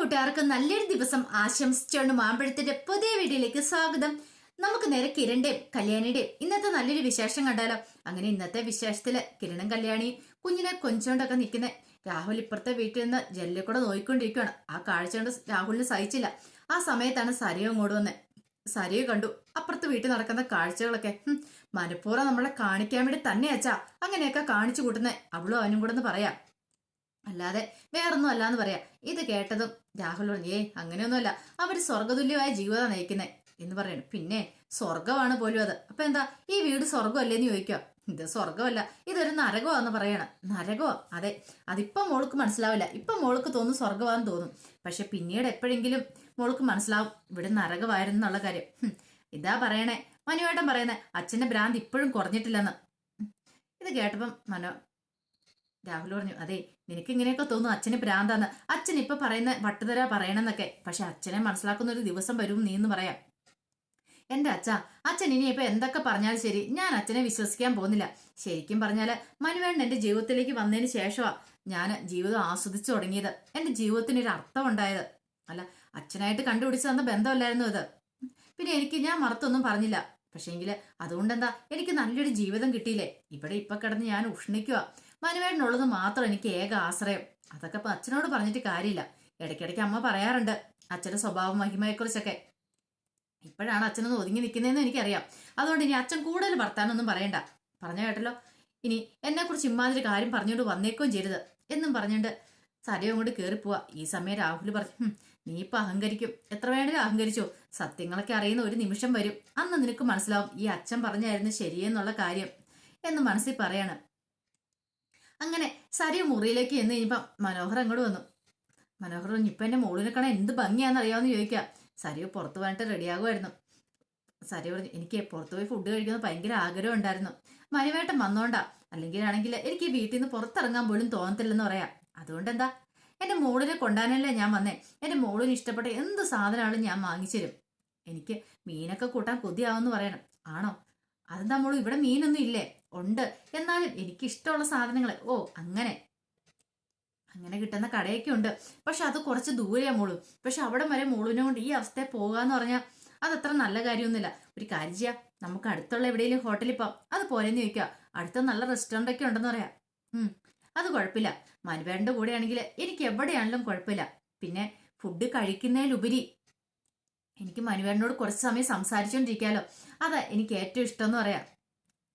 കൂട്ടുകാർക്ക് നല്ലൊരു ദിവസം ആശംസിച്ചുകൊണ്ട് മാമ്പഴത്തിന്റെ പുതിയ വീഡിയോയിലേക്ക് സ്വാഗതം. നമുക്ക് നേരെ കിരണിന്റെയും കല്യാണിയുടെയും. ഇന്നത്തെ നല്ലൊരു വിശേഷം കണ്ടാലോ? അങ്ങനെ ഇന്നത്തെ വിശേഷത്തിൽ കിരണും കല്യാണി കുഞ്ഞിനെ കൊഞ്ചോണ്ടൊക്കെ നിൽക്കുന്ന. രാഹുൽ ഇപ്പുറത്തെ വീട്ടിൽ നിന്ന് ജെല്ലിൽ കൂടെ നോയിക്കൊണ്ടിരിക്കുകയാണ് ആ കാഴ്ച കൊണ്ട് രാഹുലിന് സഹിച്ചില്ല. ആ സമയത്താണ് സരിയോ അങ്ങോട്ട് വന്നത് സരിയോ കണ്ടു. അപ്പുറത്ത് വീട്ടിൽ നടക്കുന്ന കാഴ്ചകളൊക്കെ. മനഃപൂർവം നമ്മളെ കാണിക്കാൻ വേണ്ടി തന്നെ അച്ഛാ. അങ്ങനെയൊക്കെ കാണിച്ചു കൂട്ടുന്നേ. അവളും അവനും കൂടെ ഒന്ന് പറയാം. അല്ലാതെ വേറൊന്നും അല്ലാന്ന് പറയാ. ഇത് കേട്ടതും രാഹുൽ പറഞ്ഞു ഏ അങ്ങനെയൊന്നുമല്ല. അവർ സ്വർഗതുല്യമായ ജീവിതം നയിക്കുന്നത് എന്ന് പറയണം. പിന്നെ സ്വർഗമാണ് പോലും അത്. അപ്പൊ എന്താ? ഈ വീട് സ്വർഗമല്ലേന്ന് ചോദിക്കുക. ഇത് സ്വർഗമല്ല ഇതൊരു നരകമാന്ന് പറയണം. നരകമോ അതെ. അതിപ്പം മോൾക്ക് മനസ്സിലാവില്ല. ഇപ്പം മോൾക്ക് തോന്നും സ്വർഗമാന്ന് തോന്നും. പക്ഷെ പിന്നീട് എപ്പോഴെങ്കിലും മോൾക്ക് മനസ്സിലാവും. ഇവിടെ നരകമായിരുന്നു എന്നുള്ള കാര്യം. ഇതാ പറയണേ. മനുവേട്ടൻ പറയുന്നേ അച്ഛന്റെ ഭ്രാന്ത് ഇപ്പോഴും കുറഞ്ഞിട്ടില്ലെന്ന്. ഇത് കേട്ടപ്പം മനോ രാഹുൽ പറഞ്ഞു അതെ നിനക്ക് ഇങ്ങനെയൊക്കെ തോന്നും അച്ഛന് ഭ്രാന്താന്ന് അച്ഛൻ ഇപ്പൊ പറയുന്ന വട്ടുതരാ പറയണമെന്നൊക്കെ പക്ഷെ അച്ഛനെ മനസ്സിലാക്കുന്ന ഒരു ദിവസം വരും നീ എന്ന് പറയാം. എന്റെ അച്ഛ അച്ഛൻ ഇനിയിപ്പോ എന്തൊക്കെ പറഞ്ഞാലും ശരി. ഞാൻ അച്ഛനെ വിശ്വസിക്കാൻ പോകുന്നില്ല. ശരിക്കും പറഞ്ഞാൽ മനുവേണ്ണൻ എന്റെ ജീവിതത്തിലേക്ക് വന്നതിന് ശേഷമാ ഞാൻ ജീവിതം ആസ്വദിച്ചു തുടങ്ങിയത്. എന്റെ ജീവിതത്തിന് ഒരു അർത്ഥം ഉണ്ടായത്. അല്ല അച്ഛനായിട്ട് കണ്ടുപിടിച്ച് തന്ന ബന്ധമല്ലായിരുന്നു ഇത് പിന്നെ എനിക്ക് ഞാൻ മറത്തൊന്നും പറഞ്ഞില്ല. പക്ഷേങ്കിൽ അതുകൊണ്ടെന്താ? എനിക്ക് നല്ലൊരു ജീവിതം കിട്ടിയില്ലേ? ഇവിടെ ഇപ്പൊ കിടന്ന് ഞാൻ ഉഷ്ണിക്കുക മനുവേട്ടനുള്ളത് മാത്രം എനിക്ക് ഏക ആശ്രയം. അതൊക്കെ ഇപ്പൊ അച്ഛനോട് പറഞ്ഞിട്ട് കാര്യമില്ല. ഇടയ്ക്കിടയ്ക്ക് അമ്മ പറയാറുണ്ട് അച്ഛന്റെ സ്വഭാവ മഹിമയെക്കുറിച്ചൊക്കെ. ഇപ്പോഴാണ് അച്ഛനൊന്ന് ഒതുങ്ങി നിൽക്കുന്നതെന്ന് എനിക്കറിയാം. അതുകൊണ്ട് ഇനി അച്ഛൻ കൂടുതൽ വർത്താനൊന്നും പറയണ്ട. പറഞ്ഞ കേട്ടല്ലോ ഇനി എന്നെക്കുറിച്ച് ഇമ്മാതിരി കാര്യം പറഞ്ഞുകൊണ്ട് വന്നേക്കുകയും ചെയ്യരുത്. എന്നും പറഞ്ഞുകൊണ്ട് സരയും കൊണ്ട് കയറിപ്പോവാ ഈ സമയം രാഹുൽ പറഞ്ഞു നീ ഇപ്പൊ അഹങ്കരിക്കും. എത്ര വേണേലും അഹങ്കരിച്ചോ. സത്യങ്ങളൊക്കെ അറിയുന്ന ഒരു നിമിഷം വരും. അന്ന് നിനക്ക് മനസ്സിലാവും ഈ അച്ഛൻ പറഞ്ഞായിരുന്നു ശരിയെന്നുള്ള കാര്യം എന്ന് മനസ്സിൽ പറയാണ്. അങ്ങനെ സരി മുറിയിലേക്ക് എന്ന് കഴിഞ്ഞപ്പം മനോഹർ അങ്ങോട്ട് വന്നു. മനോഹർ പറഞ്ഞു ഇപ്പം എന്റെ മോളിനെ കാണാൻ എന്ത് ഭംഗിയാന്ന് അറിയാമെന്ന് ചോദിക്കാം. സരി പുറത്ത് പോകാനായിട്ട് റെഡിയാകുമായിരുന്നു സരി പറഞ്ഞു എനിക്ക് പുറത്ത് പോയി ഫുഡ് കഴിക്കുന്നത് ഭയങ്കര ആഗ്രഹം ഉണ്ടായിരുന്നു. മനുവേട്ടൻ വന്നോണ്ടാ. ആണെങ്കിൽ എനിക്ക് വീട്ടിൽ നിന്ന് പുറത്തിറങ്ങാൻ പോലും തോന്നത്തില്ലെന്ന് പറയാം. അതുകൊണ്ട് എന്താ എന്റെ മോളിനെ കൊണ്ടാനല്ലേ ഞാൻ വന്നേ. എന്റെ മോളിന് ഇഷ്ടപ്പെട്ട എന്ത് സാധനമാണെങ്കിലും ഞാൻ വാങ്ങിച്ചു തരും. എനിക്ക് മീനൊക്കെ കൂട്ടാൻ കൊതിയാവെന്ന് പറയണം. ആണോ? അതെന്താ മോൾ ഇവിടെ മീനൊന്നും ഇല്ലേ? ഉണ്ട്. എന്നാലും എനിക്കിഷ്ടമുള്ള സാധനങ്ങൾ ഓ അങ്ങനെ. അങ്ങനെ കിട്ടുന്ന കടയൊക്കെ ഉണ്ട്. പക്ഷെ അത് കുറച്ച് ദൂരെയാണ് മോളു. പക്ഷെ അവിടെ വരെ മോളുവിനെ കൊണ്ട് ഈ അവസ്ഥയെ പോകാന്ന് പറഞ്ഞാൽ അതത്ര നല്ല കാര്യമൊന്നുമില്ല. ഒരു കാര്യം ചെയ്യാം. നമുക്ക് അടുത്തുള്ള എവിടെയെങ്കിലും ഹോട്ടലിൽ പോവാം. അത് പോലെന്ന് ചോദിക്കുക അടുത്ത നല്ല റെസ്റ്റോറന്റ് ഒക്കെ ഉണ്ടെന്ന് പറയാം. അത് കുഴപ്പമില്ല. മനുവേണ്ട കൂടെയാണെങ്കിൽ എനിക്ക് എവിടെയാണെങ്കിലും കുഴപ്പമില്ല. പിന്നെ ഫുഡ് കഴിക്കുന്നതിലുപരി എനിക്ക് മനുവേണ്ടോട് കുറച്ച് സമയം സംസാരിച്ചുകൊണ്ടിരിക്കാമല്ലോ അതാ എനിക്ക് ഏറ്റവും ഇഷ്ടം എന്ന് പറയാം.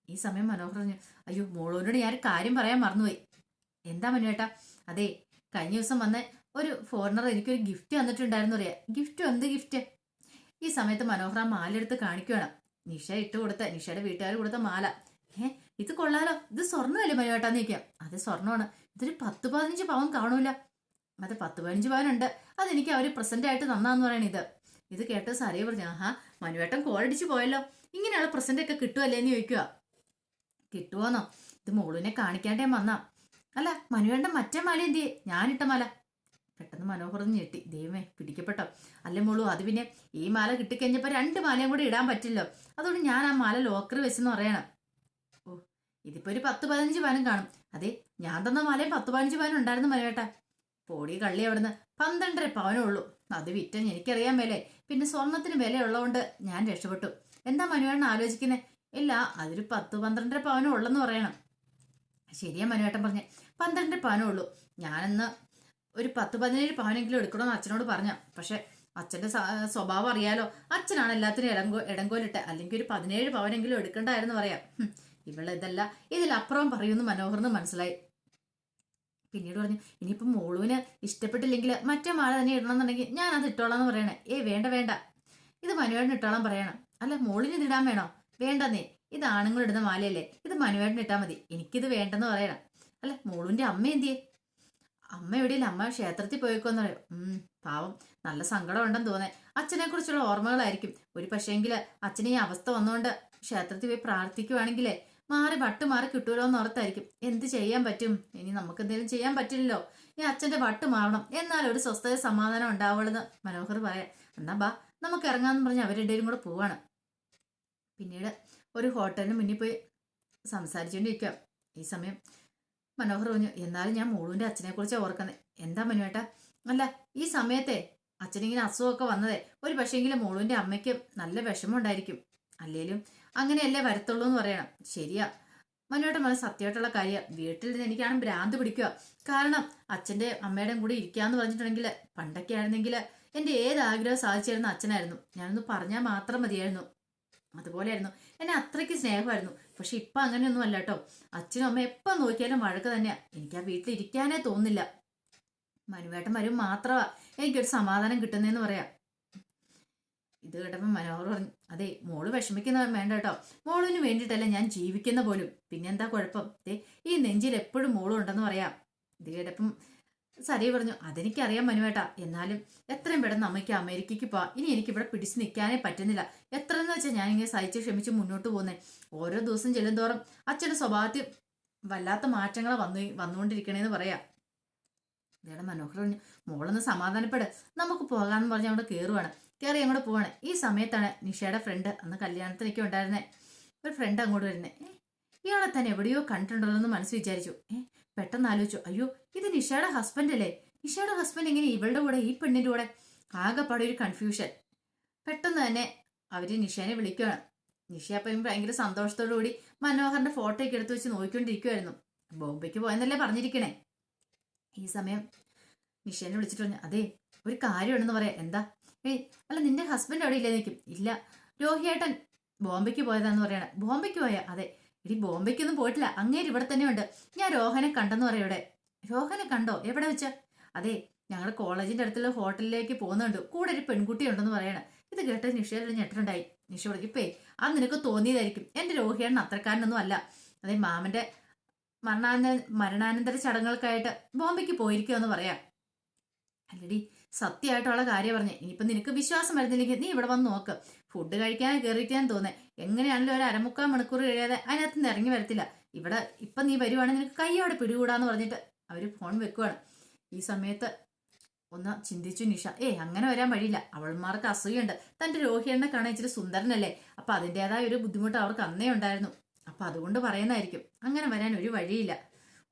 ഈ സമയം മനോഹർ പറഞ്ഞു അയ്യോ മോളോനോട് ഞാൻ കാര്യം പറയാൻ മറന്നുപോയി. എന്താ മനുവേട്ടാ? അതെ കഴിഞ്ഞ ദിവസം വന്ന ഒരു ഫോറിനർ എനിക്കൊരു ഗിഫ്റ്റ് തന്നിട്ടുണ്ടായിരുന്നു അറിയാം. ഗിഫ്റ്റ് എന്ത് ഗിഫ്റ്റ് ഈ സമയത്ത് മനോഹർ ആ മാല എടുത്ത് കാണിക്കുകയാണ് നിഷ ഇട്ട് കൊടുത്ത നിഷയുടെ വീട്ടുകാർ കൊടുത്ത മാല. ഏ ഇത് കൊള്ളാലോ? ഇത് സ്വർണമല്ലേ മനുവേട്ടാന്ന് ചോദിക്കാം. അത് സ്വർണമാണ്. ഇതൊരു പത്ത് പതിനഞ്ച് പവൻ കാണൂല. അത് പത്ത് പതിനഞ്ച് പവനുണ്ട് അതെനിക്ക് അവർ പ്രസന്റ് ആയിട്ട് തന്നാന്ന് പറയണ ഇത്. ഇത് കേട്ട് സറിയ പറഞ്ഞു ആഹാ മനുവേട്ടൻ കോളടിച്ച് പോയല്ലോ. ഇങ്ങനെയുള്ള പ്രസന്റ് ഒക്കെ കിട്ടുമല്ലേ എന്ന് ചോദിക്കുക കിട്ടുമോന്നോ ഇത് മോളുവിനെ കാണിക്കാണ്ടേ വന്നാ. അല്ല മനുവേണ്ട മറ്റേ മാല എന്തിയെ? ഞാനിട്ട മാല. പെട്ടെന്ന് മനോഹരൻ ഞെട്ടി. ദൈവമേ പിടിക്കപ്പെട്ടോ. അല്ലേ മോളൂ അത് പിന്നെ ഈ മാല കിട്ടിക്കഴിഞ്ഞപ്പോ രണ്ട് മാലയും കൂടി ഇടാൻ പറ്റില്ലോ. അതുകൊണ്ട് ഞാൻ ആ മാല ലോക്കർ വെച്ചെന്ന് പറയണം. ഓ ഇതിപ്പോ ഒരു പത്ത് പതിനഞ്ച് പവനും കാണും. അതെ ഞാൻ തന്ന മാലയും പത്ത് പതിനഞ്ച് പവനും ഉണ്ടായിരുന്നു മനുവേട്ട പോടി കള്ളി അവിടുന്ന്. പന്ത്രണ്ടര പവനേ ഉള്ളൂ. അത് വിറ്റ എനിക്കറിയാൻ വില പിന്നെ സ്വർണത്തിന് വില ഉള്ളതുകൊണ്ട് ഞാൻ രക്ഷപ്പെട്ടു. എന്താ മനുവേണ്ണ ആലോചിക്കുന്നേ? ഇല്ല അതൊരു പത്ത് പന്ത്രണ്ടര പവനും ഉള്ളെന്ന് പറയണം. ശരിയാ മനുവേട്ടൻ പറഞ്ഞ. പന്ത്രണ്ടര പവനേ ഉള്ളൂ. ഞാനെന്ന് ഒരു പത്ത് പതിനേഴ് പവനെങ്കിലും എടുക്കണമെന്ന് അച്ഛനോട് പറഞ്ഞ. പക്ഷെ അച്ഛന്റെ സ- സ്വഭാവം അറിയാലോ. അച്ഛനാണ് എല്ലാത്തിനും ഇടങ്കോ ഇടങ്കോലിട്ട് അല്ലെങ്കിൽ ഒരു പതിനേഴ് പവനെങ്കിലും എടുക്കണ്ടായിരുന്നു പറയാം. ഹും, ഇവൾ ഇതല്ല. ഇതിലപ്പുറം പറയുമെന്ന് മനോഹറിന് മനസ്സിലായി. പിന്നീട് പറഞ്ഞു ഇനിയിപ്പം മോളുവിന് ഇഷ്ടപ്പെട്ടില്ലെങ്കിൽ മറ്റേ മാല തന്നെ ഇടണമെന്നുണ്ടെങ്കിൽ ഞാൻ അത് ഇട്ടോളാം എന്ന് പറയണേ. ഏ വേണ്ട വേണ്ട. ഇത് മനുവേടിന് ഇട്ടോളാം പറയണം. അല്ല മോളിന് ഇത് ഇടാൻ വേണോ? വേണ്ടെന്നേ. ഇത് ആണുങ്ങൾ ഇടുന്ന മാലയല്ലേ? ഇത് മനുവേട്ടൻ ഇട്ടാൽ മതി. എനിക്കിത് വേണ്ടെന്ന് പറയണം. അല്ല മോളുവിന്റെ അമ്മ എന്തിയേ? അമ്മ എവിടെയില്ല? അമ്മ ക്ഷേത്രത്തിൽ പോയേക്കോന്ന് പറയും. ഉം പാവം. നല്ല സങ്കടം ഉണ്ടെന്ന് തോന്നേ. അച്ഛനെ കുറിച്ചുള്ള ഓർമ്മകളായിരിക്കും. ഒരു പക്ഷേങ്കിൽ അച്ഛനെ ഈ അവസ്ഥ വന്നുകൊണ്ട് ക്ഷേത്രത്തിൽ പോയി പ്രാർത്ഥിക്കുവാണെങ്കിലേ മാറി വട്ട് മാറി കിട്ടുമല്ലോ എന്ന് ഓർത്തായിരിക്കും. എന്ത് ചെയ്യാൻ പറ്റും? ഇനി നമുക്ക് എന്തെങ്കിലും ചെയ്യാൻ പറ്റില്ലല്ലോ. ഈ അച്ഛന്റെ വട്ട് മാറണം. എന്നാൽ ഒരു സ്വസ്ഥത സമാധാനം ഉണ്ടാവുള്ളെന്ന് മനോഹർ പറയാം. എന്നാ ബാ നമുക്ക് ഇറങ്ങാന്ന് പറഞ്ഞ് അവരുടെ കൂടെ പോവാണ്. പിന്നീട് ഒരു ഹോട്ടലിന് മുന്നിൽ പോയി സംസാരിച്ചുകൊണ്ടിരിക്കാം ഈ സമയം മനോഹർ പറഞ്ഞു എന്നാലും ഞാൻ മോളുവിന്റെ അച്ഛനെ കുറിച്ച് ഓർക്കുന്നത് എന്താ മനുവേട്ട? അല്ല ഈ സമയത്തെ അച്ഛനിങ്ങനെ അസുഖമൊക്കെ വന്നതേ ഒരു പക്ഷേങ്കിലും മോളുവിന്റെ അമ്മയ്ക്ക് നല്ല വിഷമമുണ്ടായിരിക്കും. അല്ലേലും അങ്ങനെയല്ലേ വരത്തുള്ളൂ എന്ന് പറയണം. ശരിയാ. മനോട്ട മന സത്യമായിട്ടുള്ള കാര്യം. വീട്ടിൽ നിന്ന് എനിക്കാണ് ഭ്രാന്ത് പിടിക്കുക കാരണം അച്ഛന്റെ അമ്മയുടെയും കൂടി ഇരിക്കാന്ന് പറഞ്ഞിട്ടുണ്ടെങ്കിൽ പണ്ടൊക്കെ ആയിരുന്നെങ്കിൽ എന്റെ ഏത് ആഗ്രഹം സാധിച്ചിരുന്ന അച്ഛനായിരുന്നു. ഞാനൊന്ന് പറഞ്ഞാൽ മാത്രം മതിയായിരുന്നു. അതുപോലെയായിരുന്നു. എന്നെ അത്രയ്ക്ക് സ്നേഹമായിരുന്നു. പക്ഷെ ഇപ്പൊ അങ്ങനെയൊന്നും അല്ല കേട്ടോ. അച്ഛനും അമ്മ എപ്പം നോക്കിയാലും വഴക്ക് തന്നെയാ. എനിക്ക് ആ വീട്ടിൽ ഇരിക്കാനേ തോന്നില്ല. മനുവേട്ടൻ വരും മാത്രമാ എനിക്കൊരു സമാധാനം കിട്ടുന്നേന്ന് പറയാം. ഇത് കേട്ടപ്പോൾ മനോഹർ പറഞ്ഞു അതെ മോൾ വിഷമിക്കുന്ന വേണ്ട കേട്ടോ. മോളിന് വേണ്ടിയിട്ടല്ല ഞാൻ ജീവിക്കുന്ന പോലും. പിന്നെന്താ കുഴപ്പം? ഈ നെഞ്ചിൽ എപ്പോഴും മോളും ഉണ്ടെന്ന് പറയാം. ഇത് കേട്ടപ്പം സരി പറഞ്ഞു അതെനിക്കറിയാം മനുവേട്ടാ. എന്നാലും എത്രയും പെട്ടെന്ന് അമ്മയ്ക്ക് അമേരിക്കയ്ക്ക് പോവാം. ഇനി എനിക്ക് ഇവിടെ പിടിച്ചു നിൽക്കാനേ പറ്റുന്നില്ല. എത്ര എന്ന് വെച്ചാൽ ഞാൻ ഇങ്ങനെ സഹിച്ച് ക്ഷമിച്ച് മുന്നോട്ട് പോകുന്നേ. ഓരോ ദിവസം ചെല്ലുന്തോറും അച്ഛന്റെ സ്വഭാവത്തിൽ വല്ലാത്ത മാറ്റങ്ങൾ വന്നു വന്നുകൊണ്ടിരിക്കണേന്ന് പറയാം. ഇതേടെ മനോഹർ പറഞ്ഞു മോളൊന്ന് സമാധാനപ്പെട്. നമുക്ക് പോകാമെന്ന് പറഞ്ഞ് അവിടെ കയറുവാണ് കയറി അങ്ങോട്ട് പോവാണ്. ഈ സമയത്താണ് നിഷയുടെ ഫ്രണ്ട് അന്ന് കല്യാണത്തിനൊക്കെ ഉണ്ടായിരുന്നേ. ഒരു ഫ്രണ്ട് അങ്ങോട്ട് വരുന്നേ. ഇയാളെ തന്നെ എവിടെയോ കണ്ടിട്ടുണ്ടല്ലോ എന്ന് മനസ്സ് വിചാരിച്ചു. ഏ പെട്ടെന്ന് ആലോചിച്ചു അയ്യോ ഇത് നിഷയുടെ ഹസ്ബൻഡ് അല്ലേ? നിഷയുടെ ഹസ്ബൻഡ് എങ്ങനെ ഇവളുടെ കൂടെ ഈ പെണ്ണിന്റെ കൂടെ? ആകെപ്പാടെ ഒരു കൺഫ്യൂഷൻ പെട്ടെന്ന് തന്നെ അവർ നിഷേനെ വിളിക്കുകയാണ്. നിഷ അപ്പം ഭയങ്കര സന്തോഷത്തോടു കൂടി മനോഹറിന്റെ ഫോട്ടോ ഒക്കെ എടുത്ത് വെച്ച് നോക്കിക്കൊണ്ടിരിക്കുവായിരുന്നു. ബോംബെക്ക് പോയെന്നല്ലേ പറഞ്ഞിരിക്കണേ? ഈ സമയം നിഷേനെ വിളിച്ചിട്ട് പറഞ്ഞു അതെ ഒരു കാര്യമുണ്ടെന്ന് പറയാം. എന്താ? ഏയ് അല്ല നിന്റെ ഹസ്ബൻഡ് അവിടെ ഇല്ലേ? നിൽക്കും ഇല്ല രോഹിയേട്ടൻ ബോംബെക്ക് പോയതാന്ന് പറയണേ. ബോംബെക്ക് പോയാ? അതെ. ഇടി ബോംബെക്കൊന്നും പോയിട്ടില്ല. അങ്ങേര് ഇവിടെ തന്നെ ഉണ്ട് ഞാൻ രോഹനെ കണ്ടെന്ന് പറയാം ഇവിടെ. രോഹനെ കണ്ടോ? എവിടെ വെച്ച? അതെ ഞങ്ങൾ കോളേജിന്റെ അടുത്തുള്ള ഹോട്ടലിലേക്ക് പോകുന്നുണ്ട്. കൂടെ ഒരു പെൺകുട്ടി ഉണ്ടെന്ന് പറയണ. ഇത് കേട്ട് നിഷയുടെ ഞെട്ടുണ്ടായി നിഷ വിളിക്കിപ്പേ അത് നിനക്ക് തോന്നിയതായിരിക്കും. എന്റെ രോഹിയാണ് അത്രക്കാരനൊന്നും അല്ല. അതെ മാമന്റെ മരണാന മരണാനന്തര ചടങ്ങുകൾക്കായിട്ട് ബോംബെക്ക് പോയിരിക്കുമെന്ന് പറയാം. അല്ലടി സത്യമായിട്ടുള്ള കാര്യം പറഞ്ഞു. ഇനിയിപ്പം നിനക്ക് വിശ്വാസം വരുന്നില്ലെങ്കിൽ നീ ഇവിടെ വന്ന് നോക്ക്. ഫുഡ് കഴിക്കാൻ കയറിയിട്ടാൻ തോന്നേ എങ്ങനെയാണല്ലോ ഒരു അരമുക്കാൽ മണിക്കൂർ കഴിയാതെ അതിനകത്ത് നിന്ന് ഇറങ്ങി വരത്തില്ല. ഇവിടെ ഇപ്പം നീ വരുവാണെങ്കിൽ നിനക്ക് കൈയോടെ പിടികൂടാന്ന് പറഞ്ഞിട്ട് അവർ ഫോൺ വെക്കുവാണ്. ഈ സമയത്ത് ഒന്ന് ചിന്തിച്ചു നിഷ. ഏ അങ്ങനെ വരാൻ വഴിയില്ല. അവൾമാർക്ക് അസൂയുണ്ട്. തന്റെ രോഹിണിനെ കാണാൻ ഇച്ചിരി സുന്ദരനല്ലേ? അപ്പം അതിന്റെതായ ഒരു ബുദ്ധിമുട്ട് അവർക്ക് അന്നേ ഉണ്ടായിരുന്നു. അപ്പം അതുകൊണ്ട് പറയുന്നതായിരിക്കും. അങ്ങനെ വരാൻ ഒരു വഴിയില്ല.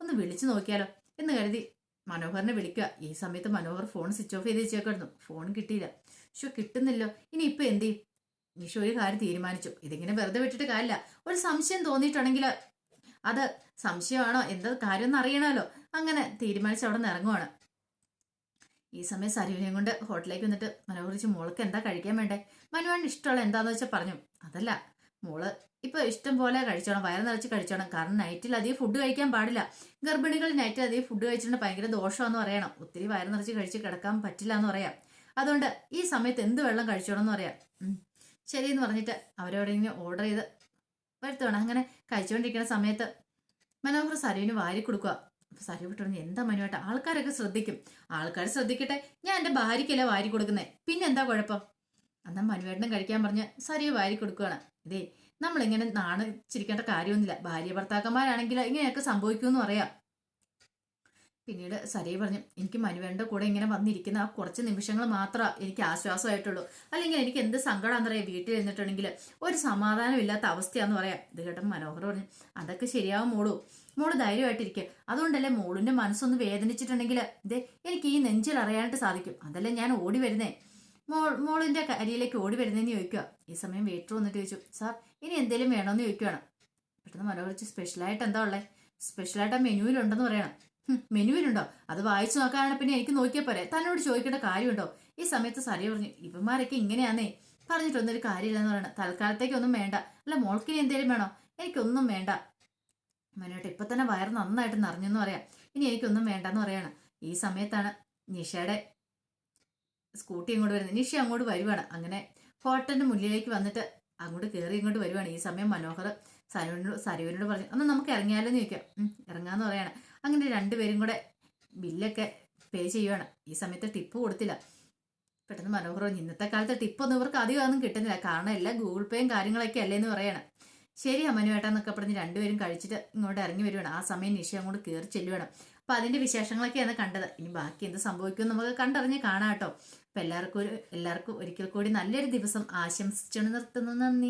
ഒന്ന് വിളിച്ചു നോക്കിയാലോ? എന്ന് കരുതി മനോഹറിനെ വിളിക്കുക. ഈ സമയത്ത് മനോഹർ ഫോൺ സ്വിച്ച് ഓഫ് ചെയ്ത് വെച്ചേക്കായിരുന്നു ഫോൺ കിട്ടിയില്ല. ഷോ കിട്ടുന്നില്ലോ. ഇനി ഇപ്പൊ എന്ത് ചെയ്യും? ഈശോ ഒരു കാര്യം തീരുമാനിച്ചു. ഇതിങ്ങനെ വെറുതെ വിട്ടിട്ട് കാര്യമില്ല. ഒരു സംശയം തോന്നിയിട്ടുണ്ടെങ്കിൽ അത് സംശയമാണോ? എന്താ കാര്യം എന്ന് അറിയണമല്ലോ. അങ്ങനെ തീരുമാനിച്ച് അവിടെ നിന്ന് ഇറങ്ങുവാണ്. ഈ സമയം സരുവിനെയും കൊണ്ട് ഹോട്ടലിലേക്ക് വന്നിട്ട് മനോഹർ ചോദിച്ചു മോൾക്ക് എന്താ കഴിക്കാൻ വേണ്ടേ? മനുവാണ് ഇഷ്ടമുള്ള എന്താന്ന് വെച്ചാൽ പറഞ്ഞു. അതല്ല മോൾ ഇപ്പൊ ഇഷ്ടം പോലെ കഴിച്ചോണം വയറ് നിറച്ച് കഴിച്ചോണം. കാരണം നൈറ്റിൽ അധികം ഫുഡ് കഴിക്കാൻ പാടില്ല. ഗർഭിണികൾ നൈറ്റിൽ അധികം ഫുഡ് കഴിച്ചിട്ടുണ്ട്. ഭയങ്കര ദോഷമാണെന്ന് പറയണം. ഒത്തിരി വയറ് നിറച്ച് കഴിച്ച് കിടക്കാൻ പറ്റില്ല എന്ന് പറയാം. അതുകൊണ്ട് ഈ സമയത്ത് എന്ത് വെള്ളം കഴിച്ചോണം എന്ന് പറയാം. എന്ന് പറഞ്ഞിട്ട് അവരവിടെ ഓർഡർ ചെയ്ത് വരുത്തുവാണ്. അങ്ങനെ കഴിച്ചുകൊണ്ടിരിക്കുന്ന സമയത്ത് മനോഹർ സരുവിന് വാരി കൊടുക്കുക. സരു വിട്ടു എന്താ മനുവായിട്ട് ആൾക്കാരൊക്കെ ശ്രദ്ധിക്കും. ആൾക്കാർ ശ്രദ്ധിക്കട്ടെ. ഞാൻ എന്റെ ഭാര്യയ്ക്കല്ല വാരി കൊടുക്കുന്നേ. പിന്നെന്താ കുഴപ്പം? എന്നാ മനുവേട്ടനും കഴിക്കാൻ പറഞ്ഞ് സരിയെ വാരി കൊടുക്കുകയാണ് ഇതേ നമ്മളിങ്ങനെ നാണിച്ചിരിക്കേണ്ട കാര്യമൊന്നുമില്ല. ഭാര്യ ഭർത്താക്കന്മാരാണെങ്കിൽ ഇങ്ങനെയൊക്കെ സംഭവിക്കുമെന്ന് പറയാം. പിന്നീട് സരിയെ പറഞ്ഞു എനിക്ക് മനുവേണ്ട കൂടെ ഇങ്ങനെ വന്നിരിക്കുന്ന ആ കുറച്ച് നിമിഷങ്ങൾ മാത്രമേ എനിക്ക് ആശ്വാസമായിട്ടുള്ളൂ. അല്ലെങ്കിൽ എനിക്ക് എന്ത് സങ്കടമാണെന്ന് പറയാം വീട്ടിൽ ഇരുന്നിട്ടുണ്ടെങ്കിൽ ഒരു സമാധാനം ഇല്ലാത്ത അവസ്ഥയാന്ന് പറയാം. ഇത് കേട്ടപ്പോൾ മനോഹർ പറഞ്ഞു അതൊക്കെ ശരിയാവും മോളൂ. മോൾ ധൈര്യമായിട്ടിരിക്കുക അതുകൊണ്ടല്ലേ മോളിന്റെ മനസ്സൊന്ന് വേദനിച്ചിട്ടുണ്ടെങ്കിൽ ഇതേ എനിക്ക് ഈ നെഞ്ചിൽ അറിയാനായിട്ട് സാധിക്കും. അതല്ലേ ഞാൻ ഓടി വരുന്നേ? മോൾ മോളിന്റെ അരിയിലേക്ക് ഓടി വരുന്നതെന്ന് ചോദിക്കുക ഈ സമയം വെയിറ്റർ വന്നിട്ട് ചോദിച്ചു സാർ ഇനി എന്തെങ്കിലും വേണമെന്ന് ചോദിക്കുകയാണ് പെട്ടെന്ന് മനോഹരിച്ച് സ്പെഷ്യലായിട്ട് എന്താ ഉള്ളത് സ്പെഷ്യലായിട്ട് ആ മെനുവിലുണ്ടെന്ന് പറയണം. മെനുവിലുണ്ടോ അത് വായിച്ചു നോക്കാനാണ് പിന്നെ എനിക്ക് നോക്കിയാൽ പോരെ. തന്നോട് ചോദിക്കേണ്ട കാര്യമുണ്ടോ? ഈ സമയത്ത് സരി പറഞ്ഞു ഇവന്മാരൊക്കെ ഇങ്ങനെയാന്നേ. പറഞ്ഞിട്ടൊന്നൊരു കാര്യമില്ലെന്ന് പറയണം. തൽക്കാലത്തേക്കൊന്നും വേണ്ട. അല്ല മോൾക്കിനി എന്തേലും വേണോ? എനിക്കൊന്നും വേണ്ട. മനോട്ട് ഇപ്പൊ തന്നെ വയറ് നന്നായിട്ട് നിറഞ്ഞെന്ന് പറയാം. ഇനി എനിക്കൊന്നും വേണ്ടെന്ന് പറയാണ്. ഈ സമയത്താണ് നിഷയുടെ സ്കൂട്ടി അങ്ങോട്ട് വരുന്നത് നിഷ അങ്ങോട്ട് വരുവാണ്. അങ്ങനെ ഹോട്ടലിന്റെ മുന്നിലേക്ക് വന്നിട്ട് അങ്ങോട്ട് കയറി ഇങ്ങോട്ട് വരുവാണ്. ഈ സമയം മനോഹർ സരവനോട് സരവനോട് പറഞ്ഞു ഒന്ന് നമുക്ക് ഇറങ്ങിയാലോ എന്ന് ചോദിക്കാം. "ഉം, ഇറങ്ങാന്ന് പറയാണ്. അങ്ങനെ രണ്ടുപേരും കൂടെ ബില്ലൊക്കെ പേ ചെയ്യുവാണ്. ഈ സമയത്ത് ടിപ്പ് കൊടുത്തില്ല. പെട്ടെന്ന് മനോഹർ പറഞ്ഞു ഇന്നത്തെ കാലത്ത് ടിപ്പൊന്നും ഇവർക്ക് അധികം ഒന്നും കിട്ടുന്നില്ല. കാരണം എല്ലാം ഗൂഗിൾ പേയും കാര്യങ്ങളൊക്കെ അല്ലേ എന്ന് പറയാണ്. ശരി അമ്മനുവേട്ടാന്നൊക്കെ പറഞ്ഞ് രണ്ടുപേരും കഴിച്ചിട്ട് ഇങ്ങോട്ട് ഇറങ്ങി വരുവാണ്. ആ സമയം നിഷ അങ്ങോട്ട് കയറി ചെല്ലുവാണ്. അപ്പൊ അതിന്റെ വിശേഷങ്ങളൊക്കെയാണ് കണ്ടത്. ഇനി ബാക്കി എന്ത് സംഭവിക്കുമെന്ന് നമുക്ക് കണ്ടറിഞ്ഞ് കാണാം കേട്ടോ. അപ്പൊ എല്ലാവർക്കും എല്ലാവർക്കും ഒരിക്കൽ കൂടി നല്ലൊരു ദിവസം ആശംസിച്ചു നിർത്തുന്നു നന്ദി.